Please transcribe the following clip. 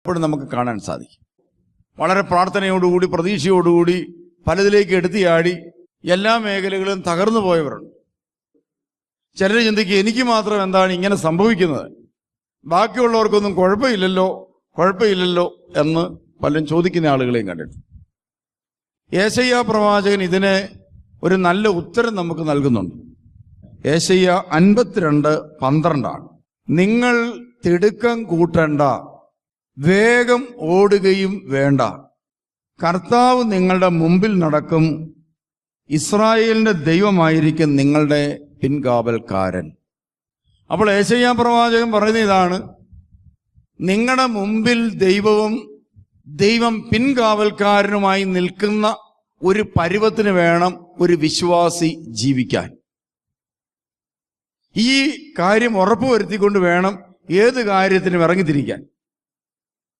എപ്പോഴും നമുക്ക് കാണാൻ സാധിക്കും. വളരെ പ്രാർത്ഥനയോടുകൂടി പ്രതീക്ഷയോടുകൂടി പലതിലേക്ക് എടുത്തിയാടി എല്ലാ മേഖലകളും തകർന്നു പോയവരുണ്ട്. ചിലർ ചിന്തിക്കുക എനിക്ക് മാത്രം എന്താണ് ഇങ്ങനെ സംഭവിക്കുന്നത്? ബാക്കിയുള്ളവർക്കൊന്നും കുഴപ്പമില്ലല്ലോ കുഴപ്പമില്ലല്ലോ എന്ന് പലരും ചോദിക്കുന്ന ആളുകളെയും കണ്ടിട്ടുണ്ട്. ഏശയ്യ പ്രവാചകൻ ഇതിന് ഒരു നല്ല ഉത്തരം നമുക്ക് നൽകുന്നുണ്ട്. ഏശയ്യ അൻപത്തിരണ്ട് പന്ത്രണ്ടാണ്. നിങ്ങൾ തിടുക്കം കൂട്ടണ്ട വേഗം ഓടുകയും വേണ്ട. കർത്താവ് നിങ്ങളുടെ മുമ്പിൽ നടക്കും. ഇസ്രായേലിന്റെ ദൈവമായിരിക്കും നിങ്ങളുടെ പിൻകാവൽക്കാരൻ. അപ്പോൾ ഏശയ്യ പ്രവാചകൻ പറയുന്ന ഇതാണ്. നിങ്ങളുടെ മുമ്പിൽ ദൈവവും ദൈവം പിൻകാവൽക്കാരനുമായി നിൽക്കുന്ന ഒരു പരുവത്തിന് വേണം ഒരു വിശ്വാസി ജീവിക്കാൻ. ഈ കാര്യം ഉറപ്പുവരുത്തിക്കൊണ്ട് വേണം ഏത് കാര്യത്തിനും ഇറങ്ങിത്തിരിക്കാൻ.